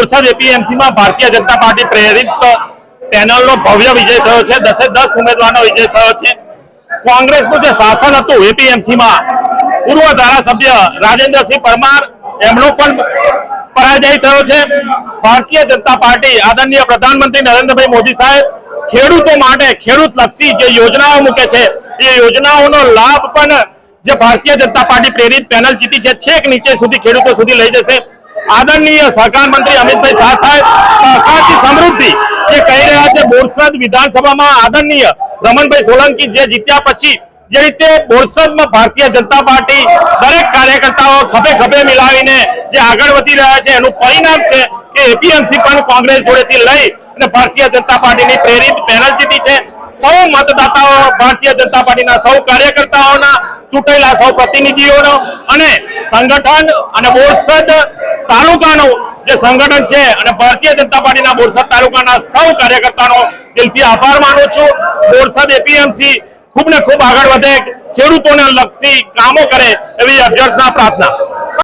Borsad એપીએમસીમાં Bharatiya Janata party પ્રેરિત પેનલનો ભવ્ય વિજય થયો છે. દસે દસ ઉમેદવારનો વિજય થયો છે. કોંગ્રેસનું જે શાસન હતું એપીએમસીમાં પૂર્વ ધારાસભ્ય રાજેન્દ્રસિંહ પરમાર એમનો પણ પરાજય થયો છે. ભારતીય જનતા પાર્ટી આદરણીય પ્રધાનમંત્રી નરેન્દ્રભાઈ મોદી સાહેબ ખેડૂતો માટે ખેડૂત લક્ષી જે યોજનાઓ મૂકે છે, એ યોજનાઓનો લાભ પણ જે ભારતીય જનતા પાર્ટી પ્રેરિત પેનલ જીતી છે, છેક નીચે સુધી ખેડૂતો સુધી લઈ જશે. આદરણીય સહકાર મંત્રી અમિતભાઈ શાહ સાહેબ, સહકારથી સમૃદ્ધિ જે કહી રહ્યા છે બોરસદ વિધાનસભામાં આદરણીય રમણભાઈ સોલંકી જે જીત્યા પછી જે રીતે બોરસદમાં ભારતીય જનતા પાર્ટી દરેક કાર્યકર્તાઓ ખભે ખભે મિલાવીને જે આગળ વધી રહ્યા છે, એનું પરિણામ છે કે એપીએમસી પણ કોંગ્રેસ જોડેથી લઈ અને ભારતીય જનતા પાર્ટીની પ્રેરિત પેનલ જીતી છે. સૌ મતદાતાઓ ભારતીય જનતા પાર્ટીના સૌ કાર્યકર્તાઓના ચૂંટાયેલા સૌ પ્રતિનિધિઓનો અને સંગઠન અને બોરસદ તાલુકાનું જે સંગઠન છે અને ભારતીય જનતા પાર્ટીના બોરસદ તાલુકાના સૌ કાર્યકર્તાનો દિલથી આભાર માનું છું. બોરસદ એપીએમસી ખૂબ ને ખૂબ આગળ વધે, ખેડૂતોને લક્ષી કામો કરે એવી અભ્યર્થના પ્રાર્થના.